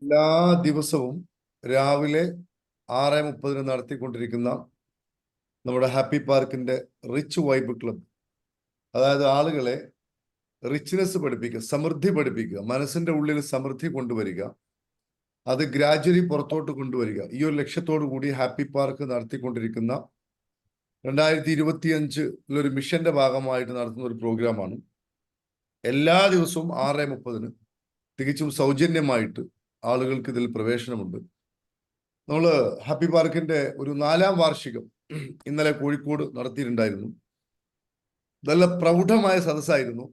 എല്ലാ ദിവസവും രാവിലെ ആറ് മുപ്പതിന് നടത്തിക്കൊണ്ടിരിക്കുന്ന നമ്മുടെ ഹാപ്പി പാർക്കിന്റെ റിച്ച് വൈബ് ക്ലബ്. അതായത് ആളുകളെ റിച്ച്നെസ് പഠിപ്പിക്കുക സമൃദ്ധി പഠിപ്പിക്കുക മനസ്സിന്റെ ഉള്ളിൽ സമൃദ്ധി കൊണ്ടുവരിക അത് ഗ്രാജ്വലി പുറത്തോട്ട് കൊണ്ടുവരിക. ഈ ഒരു ലക്ഷ്യത്തോടു കൂടി ഹാപ്പി പാർക്ക് നടത്തിക്കൊണ്ടിരിക്കുന്ന രണ്ടായിരത്തി ഇരുപത്തി അഞ്ചിലൊരു മിഷന്റെ ഭാഗമായിട്ട് നടത്തുന്ന ഒരു പ്രോഗ്രാമാണ് എല്ലാ ദിവസവും ആറ് മുപ്പതിന് തികച്ചും സൗജന്യമായിട്ട് ആളുകൾക്ക് ഇതിൽ പ്രവേശനമുണ്ട്. നമ്മൾ ഹാപ്പി പാർക്കിന്റെ ഒരു നാലാം വാർഷികം ഇന്നലെ കോഴിക്കോട് നടത്തിയിട്ടുണ്ടായിരുന്നു. നല്ല പ്രൗഢമായ സദസ്സായിരുന്നു.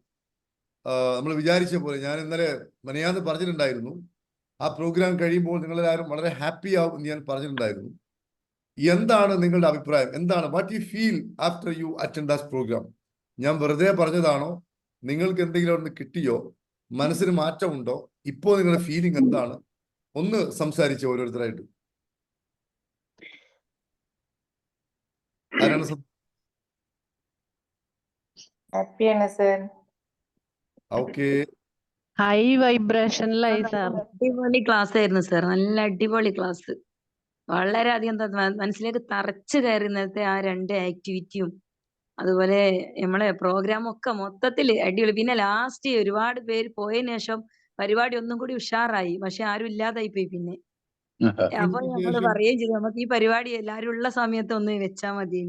നമ്മൾ വിചാരിച്ച പോലെ ഞാൻ ഇന്നലെ മനയാന്ന് പറഞ്ഞിട്ടുണ്ടായിരുന്നു. ആ പ്രോഗ്രാം കഴിയുമ്പോൾ നിങ്ങളെല്ലാവരും വളരെ ഹാപ്പി ആവും എന്ന് ഞാൻ പറഞ്ഞിട്ടുണ്ടായിരുന്നു. എന്താണ് നിങ്ങളുടെ അഭിപ്രായം? എന്താണ്? What you feel after you attend this programme ഞാൻ വെറുതെ പറഞ്ഞതാണോ? നിങ്ങൾക്ക് എന്തെങ്കിലും ഒന്ന് കിട്ടിയോ? മനസ്സിന് മാറ്റമുണ്ടോ ഇപ്പോ നിങ്ങളുടെ ഫീലിംഗ് എന്താണ്? ഒന്ന് സംസാരിച്ച ഓരോരുത്തരായിട്ട്. ആരാണ് ഹാപ്പിയാണ് സർ. ഓക്കെ. ഹൈ വൈബ്രേഷനിലായി സാർ അടിപൊളി ക്ലാസ് ആയിരുന്നു സാർ നല്ല അടിപൊളി ക്ലാസ് വളരെയധികം മനസ്സിലേക്ക് തറച്ചു കയറി ഇന്നത്തെ ആ രണ്ട് ആക്ടിവിറ്റിയും അതുപോലെ നമ്മളെ പ്രോഗ്രാം ഒക്കെ മൊത്തത്തിൽ അടിപൊളി. പിന്നെ ലാസ്റ്റ് ഒരുപാട് പേര് പോയതിനു ശേഷം പരിപാടി ഒന്നും കൂടി ഉഷാറായി. പക്ഷെ ആരും ഇല്ലാതായി പോയി പിന്നെ. അപ്പൊ നമ്മൾ പറയുകയും ചെയ്തു നമുക്ക് ഈ പരിപാടി എല്ലാരും ഉള്ള സമയത്ത് ഒന്ന് വെച്ചാ മതി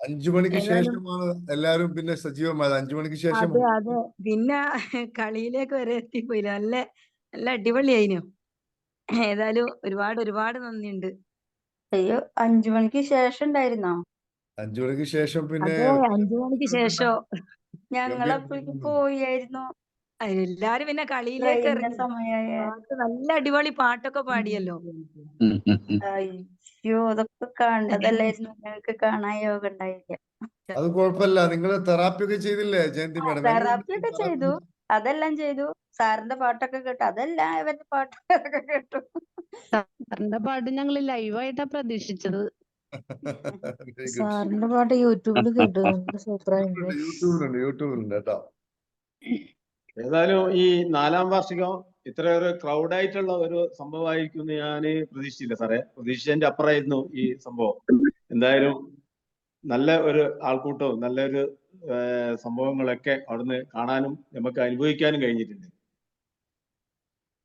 അഞ്ചു മണിക്ക് ശേഷമാണ് എല്ലാവരും പിന്നെ സജീവമായത്. അഞ്ചു മണിക്ക് ശേഷം അതെ അതെ. പിന്നെ കളിയിലേക്ക് വരെ എത്തിപ്പോയില്ല. നല്ല നല്ല അടിപൊളിയായിനു. ഏതായാലും ഒരുപാട് ഒരുപാട് നന്ദിയുണ്ട്. അയ്യോ അഞ്ചു മണിക്ക് ശേഷം ഉണ്ടായിരുന്നോ? അഞ്ചു മണിക്ക് ശേഷം പിന്നെ അഞ്ചു മണിക്ക് ശേഷം. ഞങ്ങളപ്പോഴേക്കും പോയായിരുന്നു. എല്ലാരും പിന്നെ കളിയിലേക്ക് ഇറങ്ങിയ ഇറങ്ങി. പാട്ട് നല്ല അടിപൊളി പാട്ടൊക്കെ പാടിയല്ലോ. അയ്യോ അതൊക്കെ കണ്ടതല്ലായിരുന്നു. ഞങ്ങൾക്ക് കാണാൻ യോഗ ഉണ്ടായില്ല. അത് കുഴപ്പമില്ല. നിങ്ങൾ തെറാപ്പി ഒക്കെ ചെയ്തില്ലേ ജയന്തി മാഡം? തെറാപ്പി ഒക്കെ ചെയ്തു. അതെല്ലാം ചെയ്തു. സാറിന്റെ പാട്ടൊക്കെ കേട്ടു. അതെല്ലാം ഇവന്റെ പാട്ടൊക്കെ കേട്ടു. സാറിന്റെ പാട്ട് ഞങ്ങൾ ലൈവായിട്ടാ പ്രതീക്ഷിച്ചത്. സാറിന്റെ പാട്ട് യൂട്യൂബിൽ കേട്ടു. യൂട്യൂബിലുണ്ട് യൂട്യൂബിലുണ്ട് കേട്ടോ. ഏതായാലും ഈ നാലാം വാർഷികം ഇത്ര ഒരു ക്രൗഡ് ആയിട്ടുള്ള ഒരു സംഭവമായിരിക്കും എന്ന് ഞാൻ പ്രതീക്ഷിച്ചില്ല സാറേ. പ്രതീക്ഷിച്ചതിന്റെ അപ്പുറമായിരുന്നു ഈ സംഭവം. എന്തായാലും നല്ല ഒരു ആൾക്കൂട്ടവും നല്ലൊരു സംഭവങ്ങളൊക്കെ അവിടുന്ന് കാണാനും നമുക്ക് അനുഭവിക്കാനും കഴിഞ്ഞിട്ടുണ്ട്.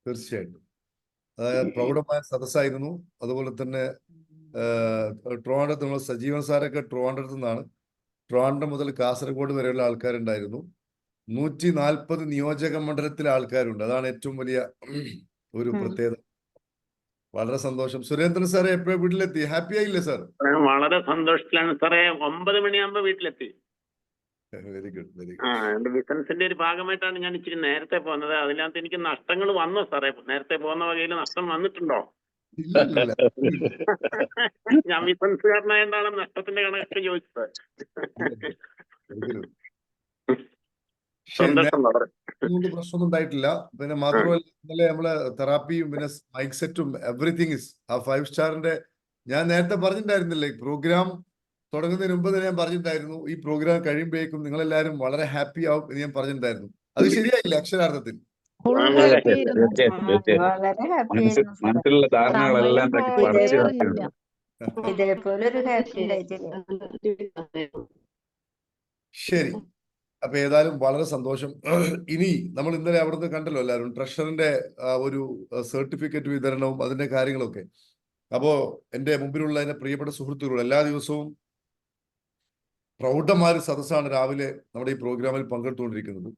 തീർച്ചയായിട്ടും. അതായത് പ്രൗഢമായ സദസ്സായിരുന്നു. അതുപോലെ തന്നെ ട്രിവാൻഡ്രത്ത് നമ്മൾ സജീവൻ സാറൊക്കെ ട്രിവാൻഡ്രത്ത് നിന്നാണ് ട്രോണ്ടം മുതൽ കാസർഗോഡ് വരെയുള്ള ആൾക്കാരുണ്ടായിരുന്നു. നൂറ്റി നാൽപ്പത് നിയോജക മണ്ഡലത്തിലെ ആൾക്കാരുണ്ട്. അതാണ് ഏറ്റവും വലിയ ഒരു പ്രത്യേകത. വളരെ സന്തോഷം. സുരേന്ദ്രൻ സാറെ എപ്പോഴും വീട്ടിലെത്തി? ഹാപ്പി ആയില്ലേ സാർ? വളരെ സന്തോഷത്തിലാണ് സാറേ. ഒമ്പത് മണിയാകുമ്പോ വീട്ടിലെത്തി. വെരി ഗുഡ് വെരി ഗുഡ് ബിസിനസിന്റെ ഒരു ഭാഗമായിട്ടാണ് ഞാൻ ഇച്ചിരി നേരത്തെ പോകുന്നത്. അതിനകത്ത് എനിക്ക് നഷ്ടങ്ങൾ വന്നോ സാറേ. നേരത്തെ പോകുന്ന വകയിൽ നഷ്ടം വന്നിട്ടുണ്ടോ? ഇല്ല എന്താണ് നഷ്ടത്തിന്റെ കണക്ക് ചോദിച്ചത്. സന്തോഷം വളരെ. പ്രശ്നമൊന്നും ഉണ്ടായിട്ടില്ല. പിന്നെ മാത്രമല്ല ഇന്നലെ നമ്മൾ തെറാപ്പിയും പിന്നെ മൈക്ക് സെറ്റും എവറിഥിങ് ഇസ് ആ ഫൈവ് സ്റ്റാറിന്റെ ഞാൻ നേരത്തെ പറഞ്ഞിട്ടുണ്ടായിരുന്നില്ലേ പ്രോഗ്രാം തുടങ്ങുന്നതിന് മുമ്പ് തന്നെ ഞാൻ പറഞ്ഞിട്ടുണ്ടായിരുന്നു. ഈ പ്രോഗ്രാം കഴിയുമ്പോഴേക്കും നിങ്ങളെല്ലാവരും വളരെ ഹാപ്പി ആവും എന്ന് ഞാൻ പറഞ്ഞിട്ടുണ്ടായിരുന്നു. അത് ശരിയായില്ല അക്ഷരാർത്ഥത്തിൽ. മനസ്സിലുള്ള ധാരണകളെല്ലാം പറിച്ചു ശരി. അപ്പൊ ഏതായാലും വളരെ സന്തോഷം. ഇനി നമ്മൾ ഇന്നലെ അവിടുന്ന് കണ്ടല്ലോ എല്ലാവരും ട്രഷറിന്റെ ഒരു സർട്ടിഫിക്കറ്റ് വിതരണവും അതിന്റെ കാര്യങ്ങളൊക്കെ. അപ്പോ എന്റെ മുമ്പിലുള്ള എന്റെ പ്രിയപ്പെട്ട സുഹൃത്തുക്കൾ എല്ലാ ദിവസവും പ്രൗഢമായ സദസ്സാണ് രാവിലെ നമ്മുടെ ഈ പ്രോഗ്രാമിൽ പങ്കെടുത്തുകൊണ്ടിരിക്കുന്നത്.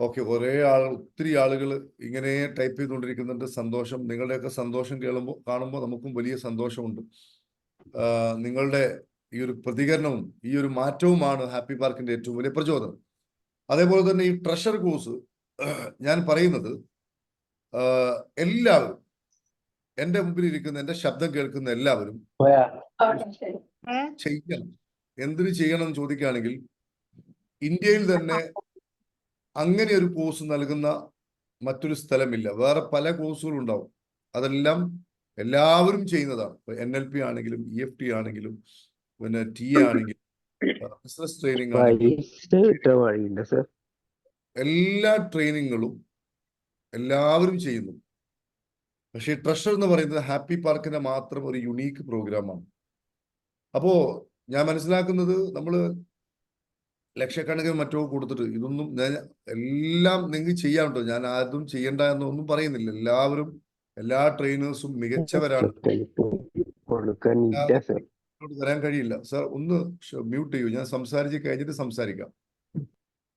ഓക്കെ ഒരേ ആൾ ഒത്തിരി ആളുകൾ ഇങ്ങനെ ടൈപ്പ് ചെയ്തുകൊണ്ടിരിക്കുന്നുണ്ട്. സന്തോഷം നിങ്ങളുടെയൊക്കെ സന്തോഷം കേളുമ്പോൾ കാണുമ്പോൾ നമുക്കും വലിയ സന്തോഷമുണ്ട്. നിങ്ങളുടെ ഈ ഒരു പ്രതികരണവും ഈ ഒരു മാറ്റവുമാണ് ഹാപ്പി പാർക്കിന്റെ ഏറ്റവും വലിയ പ്രചോദനം. അതേപോലെ തന്നെ ഈ ട്രഷർ കോഴ്സ് ഞാൻ പറയുന്നത് എല്ലാവരും എന്റെ മുമ്പിൽ ഇരിക്കുന്ന എന്റെ ശബ്ദം കേൾക്കുന്ന എല്ലാവരും ചെയ്യണം. എന്തിനു ചെയ്യണം എന്ന് ചോദിക്കുകയാണെങ്കിൽ ഇന്ത്യയിൽ തന്നെ അങ്ങനെ ഒരു കോഴ്സ് നൽകുന്ന മറ്റൊരു സ്ഥലമില്ല. വേറെ പല കോഴ്സുകളും ഉണ്ടാവും. അതെല്ലാം എല്ലാവരും ചെയ്യുന്നതാണ്. ഇപ്പൊ എൻ എൽ പി ആണെങ്കിലും ഇ എഫ് ടി ആണെങ്കിലും പിന്നെ ടി ആണെങ്കിലും ബിസിനസ് ട്രെയിനിങ് ആണെങ്കിലും. എല്ലാ ട്രെയിനിങ്ങുകളും എല്ലാവരും ചെയ്യുന്നു. പക്ഷേ ട്രഷർ എന്ന് പറയുന്നത് ഹാപ്പി പാർക്കിന്റെ മാത്രം ഒരു യുണീക്ക് പ്രോഗ്രാമാണ് അപ്പോ ഞാൻ മനസ്സിലാക്കുന്നത് നമ്മൾ ലക്ഷക്കണക്കിന് മറ്റോ കൊടുത്തിട്ട് ഇതൊന്നും ഞാൻ എല്ലാം നിങ്ങൾക്ക് കേട്ടോ ഞാൻ ആരും ചെയ്യണ്ട എന്നൊന്നും പറയുന്നില്ല. എല്ലാവരും എല്ലാ ട്രെയിനേഴ്സും മികച്ചവരാണ്. വരാൻ കഴിയില്ല. സാർ ഒന്ന് മ്യൂട്ട് ചെയ്യൂ. ഞാൻ സംസാരിച്ച് കഴിഞ്ഞിട്ട് സംസാരിക്കാം.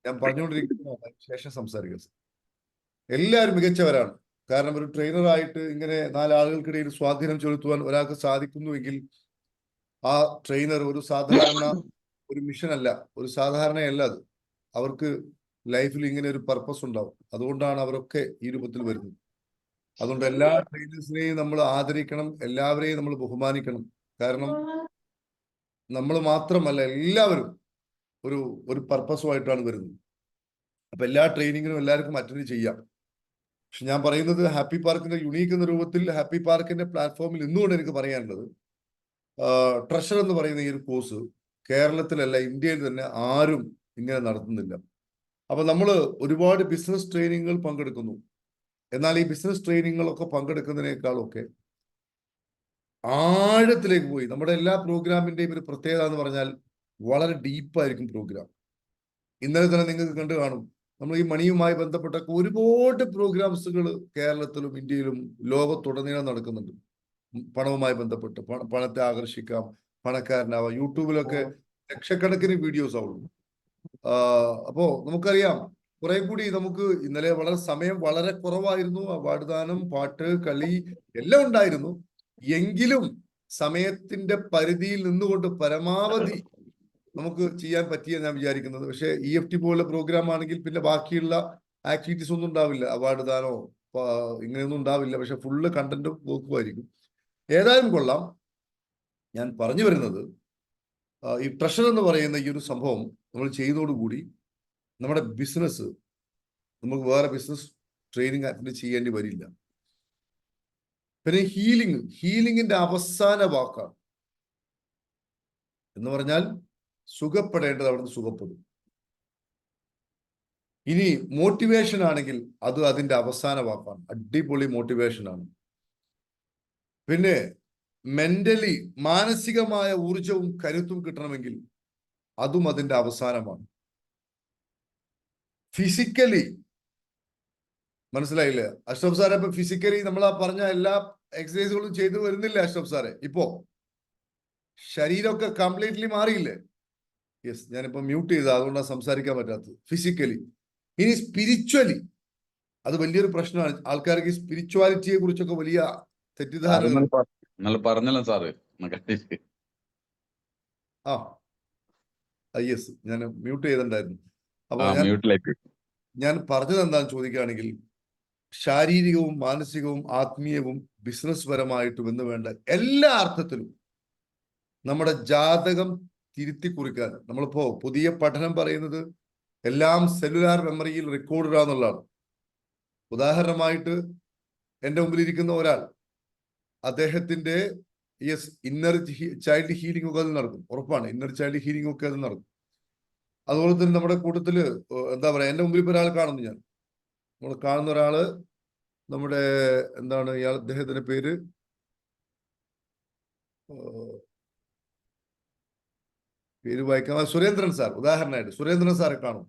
ഞാൻ പറഞ്ഞുകൊണ്ടിരിക്കുന്ന ശേഷം സംസാരിക്കാം സാർ എല്ലാവരും മികച്ചവരാണ്. കാരണം ഒരു ട്രെയിനർ ആയിട്ട് ഇങ്ങനെ നാലാളുകൾക്കിടയിൽ സ്വാധീനം ചെലുത്തുവാൻ ഒരാൾക്ക് സാധിക്കുന്നുവെങ്കിൽ ആ ട്രെയിനർ ഒരു സാധാരണ ഒരു മിഷൻ അല്ല. ഒരു സാധാരണയല്ല അത്. അവർക്ക് ലൈഫിൽ ഇങ്ങനെ ഒരു പർപ്പസ് ഉണ്ടാവും. അതുകൊണ്ടാണ് അവരൊക്കെ ഈ രൂപത്തിൽ വരുന്നത്. അതുകൊണ്ട് എല്ലാ ട്രെയിനേഴ്സിനെയും നമ്മൾ ആദരിക്കണം. എല്ലാവരെയും നമ്മൾ ബഹുമാനിക്കണം. കാരണം നമ്മൾ മാത്രമല്ല എല്ലാവരും ഒരു ഒരു പർപ്പസുമായിട്ടാണ് വരുന്നത്. അപ്പൊ എല്ലാ ട്രെയിനിങ്ങിനും എല്ലാവർക്കും അറ്റൻഡ് ചെയ്യാം. പക്ഷെ ഞാൻ പറയുന്നത് ഹാപ്പി പാർക്കിന്റെ യുണീക്ക് എന്ന രൂപത്തിൽ ഹാപ്പി പാർക്കിന്റെ പ്ലാറ്റ്ഫോമിൽ ഇന്നുകൊണ്ട് എനിക്ക് പറയാനുള്ളത് ട്രഷർ എന്ന് പറയുന്ന ഈ ഒരു കോഴ്സ് കേരളത്തിലല്ല ഇന്ത്യയിൽ തന്നെ ആരും ഇങ്ങനെ നടത്തുന്നില്ല. അപ്പൊ നമ്മൾ ഒരുപാട് ബിസിനസ് ട്രെയിനിങ്ങുകൾ പങ്കെടുക്കുന്നു. എന്നാൽ ഈ ബിസിനസ് ട്രെയിനിങ്ങുകളൊക്കെ പങ്കെടുക്കുന്നതിനേക്കാളൊക്കെ ആഴത്തിലേക്ക് പോയി. നമ്മുടെ എല്ലാ പ്രോഗ്രാമിന്റെയും ഒരു പ്രത്യേകത എന്ന് പറഞ്ഞാൽ വളരെ ഡീപ്പായിരിക്കും പ്രോഗ്രാം ഇന്നലെ തന്നെ നിങ്ങൾക്ക് കണ്ടു കാണും. നമ്മൾ ഈ മണിയുമായി ബന്ധപ്പെട്ട ഒരുപാട് പ്രോഗ്രാംസുകൾ കേരളത്തിലും ഇന്ത്യയിലും ലോകത്തുടനീളം നടക്കുന്നുണ്ട്. പണവുമായി ബന്ധപ്പെട്ട് പണത്തെ ആകർഷിക്കാം. പണക്കാരനാവാം യൂട്യൂബിലൊക്കെ ലക്ഷക്കണക്കിന് വീഡിയോസ് ആവുള്ളൂ അപ്പോ നമുക്കറിയാം കുറെ കൂടി നമുക്ക് ഇന്നലെ വളരെ സമയം വളരെ കുറവായിരുന്നു. അവാർഡ് ദാനം പാട്ട് കളി എല്ലാം ഉണ്ടായിരുന്നു. എങ്കിലും സമയത്തിന്റെ പരിധിയിൽ നിന്നുകൊണ്ട് പരമാവധി നമുക്ക് ചെയ്യാൻ പറ്റിയ ഞാൻ വിചാരിക്കുന്നത്. പക്ഷേ ഇ എഫ് ടി പോലുള്ള പ്രോഗ്രാം ആണെങ്കിൽ പിന്നെ ബാക്കിയുള്ള ആക്ടിവിറ്റീസ് ഒന്നും ഉണ്ടാവില്ല. അവാർഡ് ദാനോ ഇങ്ങനെയൊന്നും ഉണ്ടാവില്ല. പക്ഷെ ഫുള്ള് കണ്ടന്റ് നോക്കുമായിരിക്കും ഏതായാലും കൊള്ളാം. ഞാൻ പറഞ്ഞു വരുന്നത് ഈ ട്രഷർ എന്ന് പറയുന്ന ഈ ഒരു സംഭവം നമ്മൾ ചെയ്യുന്നതോടുകൂടി നമ്മുടെ ബിസിനസ് നമുക്ക് വേറെ ബിസിനസ് ട്രെയിനിങ് അറ്റൻഡ് ചെയ്യേണ്ടി വരില്ല. പിന്നെ ഹീലിംഗ് ഹീലിംഗിന്റെ അവസാന വാക്കാണ്. എന്ന് പറഞ്ഞാൽ സുഖപ്പെടേണ്ടത് അവിടുന്ന് സുഖപ്പെടും. ഇനി മോട്ടിവേഷൻ ആണെങ്കിൽ അത് അതിന്റെ അവസാന വാക്കാണ്. അടിപൊളി മോട്ടിവേഷൻ ആണ്. പിന്നെ മെന്റലി മാനസികമായ ഊർജവും കരുത്തും കിട്ടണമെങ്കിൽ അതും അതിന്റെ അവസാനമാണ്. ഫിസിക്കലി മനസ്സിലായില്ല? അഷ്റഫ് സാറെ ഇപ്പൊ ഫിസിക്കലി നമ്മൾ ആ പറഞ്ഞ എല്ലാ എക്സസൈസുകളും ചെയ്തു വരുന്നില്ല അഷ്റഫ് സാറെ? ഇപ്പോ ശരീരമൊക്കെ കംപ്ലീറ്റ്ലി മാറിയില്ലേ? യെസ് ഞാനിപ്പോ മ്യൂട്ട് ചെയ്ത അതുകൊണ്ടാണ് സംസാരിക്കാൻ പറ്റാത്തത്. ഫിസിക്കലി ഇനി സ്പിരിച്വലി അത് വലിയൊരു പ്രശ്നമാണ്. ആൾക്കാർക്ക് സ്പിരിച്വാലിറ്റിയെ കുറിച്ചൊക്കെ വലിയ തെറ്റിദ്ധാരണ നല്ല പറഞ്ഞല്ലോ സാറ്. ആ. യെസ് ഞാൻ മ്യൂട്ട് ചെയ്തിട്ടുണ്ടായിരുന്നു. അപ്പൊ ഞാൻ പറഞ്ഞത് എന്താണെന്ന് ചോദിക്കുകയാണെങ്കിൽ ശാരീരികവും മാനസികവും ആത്മീയവും ബിസിനസ് പരമായിട്ടും എന്ന് വേണ്ട എല്ലാ അർത്ഥത്തിലും നമ്മുടെ ജാതകം തിരുത്തി കുറിക്കാൻ നമ്മളിപ്പോ പുതിയ പഠനം പറയുന്നത് എല്ലാം സെല്ലുലാർ മെമ്മറിയിൽ റെക്കോർഡ് എന്നുള്ളതാണ് ഉദാഹരണമായിട്ട് എന്റെ മുമ്പിൽ ഇരിക്കുന്ന ഒരാൾ അദ്ദേഹത്തിന്റെ യെസ് ഇന്നർ ചൈൽഡ് ഹീലിംഗ് ഒക്കെ അത് നടക്കും. ഉറപ്പാണ്. ഇന്നർ ചൈൽഡ് ഹീലിംഗ് ഒക്കെ അത് നടക്കും. അതുപോലെ തന്നെ നമ്മുടെ കൂട്ടത്തിൽ എന്താ പറയാ എന്റെ മുമ്പിൽ ഒരാൾ കാണുന്നു ഞാൻ. നമ്മൾ കാണുന്ന ഒരാൾ നമ്മുടെ എന്താണ് ഇയാൾ അദ്ദേഹത്തിന്റെ പേര്? പേര് വായിക്കാൻ സുരേന്ദ്രൻ സാർ ഉദാഹരണമായിട്ട് സുരേന്ദ്രൻ സാറെ കാണും.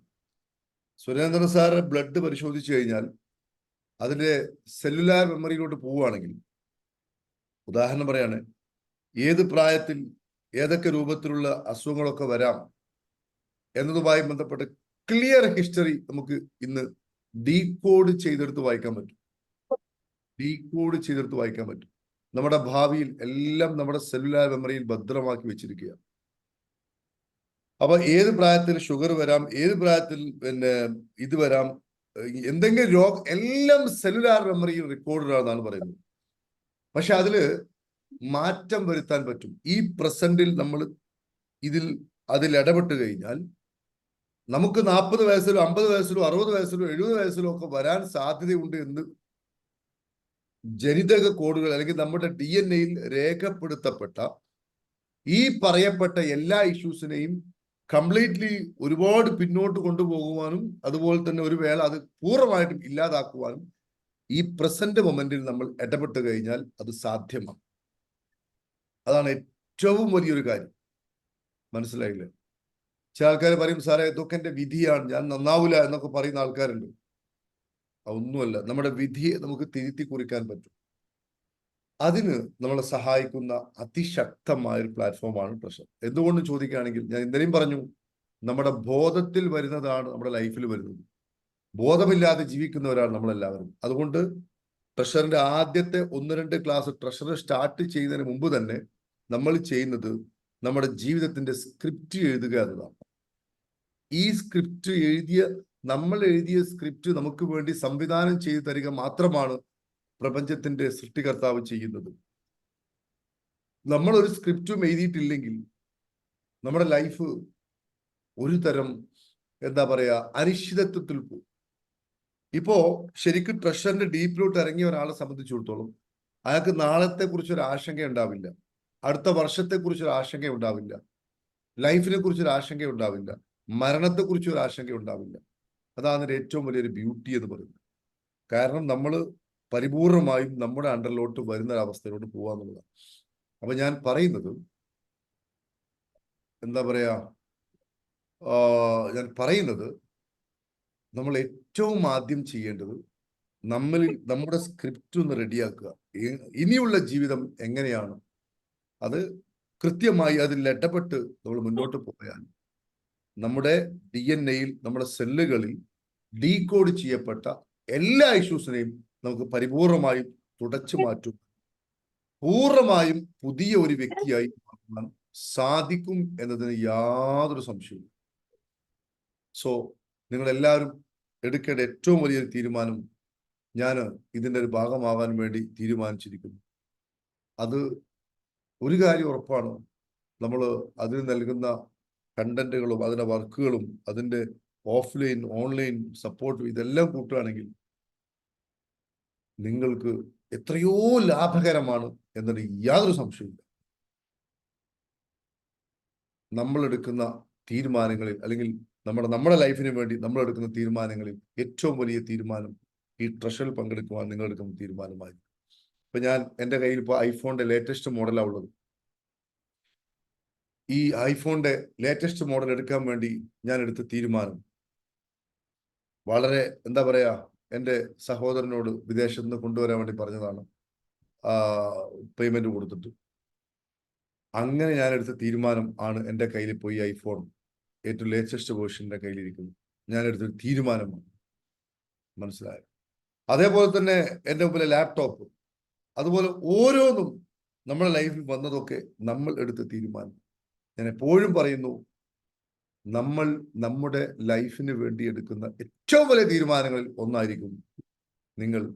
സുരേന്ദ്രൻ സാറിന്റെ ബ്ലഡ് പരിശോധിച്ചു കഴിഞ്ഞാൽ അതിന്റെ സെല്ലുലാർ മെമ്മറിയിലോട്ട് പോവുകയാണെങ്കിൽ ഉദാഹരണം പറയാണ്. ഏത് പ്രായത്തിൽ ഏതൊക്കെ രൂപത്തിലുള്ള അസുഖങ്ങളൊക്കെ വരാം എന്നതുമായി ബന്ധപ്പെട്ട് ക്ലിയർ ഹിസ്റ്ററി നമുക്ക് ഇന്ന് ഡീകോഡ് ചെയ്തെടുത്ത് വായിക്കാൻ പറ്റും. ഡീകോഡ് ചെയ്തെടുത്ത് വായിക്കാൻ പറ്റും. നമ്മുടെ ഭാവിയിൽ എല്ലാം നമ്മുടെ സെല്ലുലാർ മെമ്മറിയിൽ ഭദ്രമാക്കി വെച്ചിരിക്കുക അപ്പൊ ഏത് പ്രായത്തിൽ ഷുഗർ വരാം ഏത് പ്രായത്തിൽ പിന്നെ ഇത് വരാം എന്തെങ്കിലും രോഗം എല്ലാം സെല്ലുലാർ മെമ്മറിയിൽ റെക്കോർഡ് ആണെന്നാണ് പറയുന്നത്. പക്ഷെ അതിൽ മാറ്റം വരുത്താൻ പറ്റും. ഈ പ്രസന്റിൽ നമ്മൾ ഇതിൽ അതിൽ ഇടപെട്ട് കഴിഞ്ഞാൽ നമുക്ക് നാൽപ്പത് വയസ്സിലോ അമ്പത് വയസ്സിലോ അറുപത് വയസ്സിലോ എഴുപത് വയസ്സിലോ ഒക്കെ വരാൻ സാധ്യതയുണ്ട് എന്ന് ജനിതക കോഡുകൾ അല്ലെങ്കിൽ നമ്മുടെ ഡി എൻ എയിൽ രേഖപ്പെടുത്തപ്പെട്ട ഈ പറയപ്പെട്ട എല്ലാ ഇഷ്യൂസിനെയും കംപ്ലീറ്റ്ലി ഒരുപാട് പിന്നോട്ട് കൊണ്ടുപോകുവാനും അതുപോലെ തന്നെ ഒരു വേള അത് പൂർണമായിട്ടും ഇല്ലാതാക്കുവാനും ഈ പ്രസന്റ് മൊമെന്റിൽ നമ്മൾ ഇടപെട്ട് കഴിഞ്ഞാൽ അത് സാധ്യമാണ്. അതാണ് ഏറ്റവും വലിയൊരു കാര്യം. മനസ്സിലായില്ലേ? ചില ആൾക്കാർ പറയും സാറേ ഇതൊക്കെ എന്റെ വിധിയാണ്. ഞാൻ നന്നാവില്ല എന്നൊക്കെ പറയുന്ന ആൾക്കാരുണ്ട്. അതൊന്നുമല്ല. നമ്മുടെ വിധിയെ നമുക്ക് തിരുത്തി കുറിക്കാൻ പറ്റും. അതിന് നമ്മളെ സഹായിക്കുന്ന അതിശക്തമായ ഒരു പ്ലാറ്റ്ഫോമാണ് പ്രഷർ എന്തുകൊണ്ട് ചോദിക്കുകയാണെങ്കിൽ ഞാൻ ഇന്നലെയും പറഞ്ഞു നമ്മുടെ ബോധത്തിൽ വരുന്നതാണ് നമ്മുടെ ലൈഫിൽ വരുന്നത്. ബോധമില്ലാതെ ജീവിക്കുന്നവരാണ് നമ്മളെല്ലാവരും. അതുകൊണ്ട് ട്രഷറിന്റെ ആദ്യത്തെ ഒന്ന് രണ്ട് ക്ലാസ് ട്രഷർ സ്റ്റാർട്ട് ചെയ്യുന്നതിന് മുമ്പ് തന്നെ നമ്മൾ ചെയ്യുന്നത് നമ്മുടെ ജീവിതത്തിന്റെ സ്ക്രിപ്റ്റ് എഴുതുക എന്നതാണ്. ഈ സ്ക്രിപ്റ്റ് എഴുതിയ നമ്മൾ എഴുതിയ സ്ക്രിപ്റ്റ് നമുക്ക് വേണ്ടി സംവിധാനം ചെയ്തു തരിക മാത്രമാണ് പ്രപഞ്ചത്തിന്റെ സൃഷ്ടികർത്താവ് ചെയ്യുന്നത്. നമ്മൾ ഒരു സ്ക്രിപ്റ്റും എഴുതിയിട്ടില്ലെങ്കിൽ നമ്മുടെ ലൈഫ് ഒരു തരം എന്താ പറയാ അനിശ്ചിതത്വത്തിൽ പോകും. ഇപ്പോ ശരിക്കും ട്രഷറിന്റെ ഡീപ്പിലോട്ട് ഇറങ്ങിയ ഒരാളെ സംബന്ധിച്ചിടത്തോളം അയാൾക്ക് നാളത്തെ കുറിച്ച് ഒരു ആശങ്ക ഉണ്ടാവില്ല. അടുത്ത വർഷത്തെ കുറിച്ച് ഒരു ആശങ്ക ഉണ്ടാവില്ല. ലൈഫിനെ കുറിച്ച് ഒരു ആശങ്ക ഉണ്ടാവില്ല. മരണത്തെ കുറിച്ച് ഒരു ആശങ്ക ഉണ്ടാവില്ല. അതാണ് ഏറ്റവും വലിയൊരു ബ്യൂട്ടി എന്ന് പറയുന്നത്. കാരണം നമ്മൾ പരിപൂർണമായും നമ്മുടെ അണ്ടറിലോട്ട് വരുന്ന ഒരു അവസ്ഥയിലോട്ട് പോവാന്നുള്ളതാണ് അപ്പൊ ഞാൻ പറയുന്നത് എന്താ പറയാ ഞാൻ പറയുന്നത് നമ്മൾ ഏറ്റവും ആദ്യം ചെയ്യേണ്ടത് നമ്മളിൽ നമ്മുടെ സ്ക്രിപ്റ്റ് ഒന്ന് റെഡിയാക്കുക ഇനിയുള്ള ജീവിതം എങ്ങനെയാണ്? അത് കൃത്യമായി അതിൽ ഇടപെട്ട് നമ്മൾ മുന്നോട്ട് പോയാൽ നമ്മുടെ ഡി എൻ എയിൽ നമ്മുടെ സെല്ലുകളിൽ ഡീകോഡ് ചെയ്യപ്പെട്ട എല്ലാ ഇഷ്യൂസിനെയും നമുക്ക് പരിപൂർണമായും തുടച്ചു മാറ്റും പൂർണമായും പുതിയ ഒരു വ്യക്തിയായി സാധിക്കും എന്നതിന് യാതൊരു സംശയവും സോ നിങ്ങൾ എല്ലാവരും എടുക്കേണ്ട ഏറ്റവും വലിയൊരു തീരുമാനം ഞാൻ ഇതിന്റെ ഒരു ഭാഗമാകാൻ വേണ്ടി തീരുമാനിച്ചിരിക്കുന്നു. അത് ഒരു കാര്യം ഉറപ്പാണ്. നമ്മൾ അതിന് നൽകുന്ന കണ്ടന്റുകളും അതിന്റെ വർക്കുകളും അതിന്റെ ഓഫ്ലൈൻ ഓൺലൈൻ സപ്പോർട്ട് ഇതെല്ലാം കൂട്ടുകയാണെങ്കിൽ നിങ്ങൾക്ക് എത്രയോ ലാഭകരമാണ് എന്നൊരു യാതൊരു സംശയമില്ല നമ്മളെടുക്കുന്ന തീരുമാനങ്ങളിൽ അല്ലെങ്കിൽ നമ്മുടെ നമ്മുടെ ലൈഫിന് വേണ്ടി നമ്മൾ എടുക്കുന്ന തീരുമാനങ്ങളിൽ ഏറ്റവും വലിയ തീരുമാനം ഈ ട്രഷറിൽ പങ്കെടുക്കുവാൻ നിങ്ങൾ എടുക്കുന്ന തീരുമാനമായി ഇപ്പൊ ഞാൻ എന്റെ കയ്യിൽ ഇപ്പോൾ ഐഫോണിന്റെ ലേറ്റസ്റ്റ് മോഡലാണ് ഉള്ളത്. ഈ ഐഫോണിന്റെ ലേറ്റസ്റ്റ് മോഡൽ എടുക്കാൻ വേണ്ടി ഞാൻ എടുത്ത തീരുമാനം വളരെ എന്താ പറയാ എന്റെ സഹോദരനോട് വിദേശത്ത് നിന്ന് കൊണ്ടുവരാൻ വേണ്ടി പറഞ്ഞതാണ് പേയ്മെന്റ് കൊടുത്തിട്ട്. അങ്ങനെ ഞാൻ എടുത്ത തീരുമാനം ആണ് എന്റെ കയ്യിൽ പോയി ഐഫോൺ. ഏറ്റവും ലേറ്റസ്റ്റ് വേർഷന്റെ കയ്യിലിരിക്കുന്നു. ഞാനെടുത്തൊരു തീരുമാനമാണ്. മനസ്സിലായത് അതേപോലെ തന്നെ എന്റെ മുമ്പിലെ ലാപ്ടോപ്പ് അതുപോലെ ഓരോന്നും നമ്മുടെ ലൈഫിൽ വന്നതൊക്കെ നമ്മൾ എടുത്ത തീരുമാനം. ഞാൻ എപ്പോഴും പറയുന്നു നമ്മൾ നമ്മുടെ ലൈഫിന് വേണ്ടി എടുക്കുന്ന ഏറ്റവും വലിയ തീരുമാനങ്ങളിൽ ഒന്നായിരിക്കും നിങ്ങൾ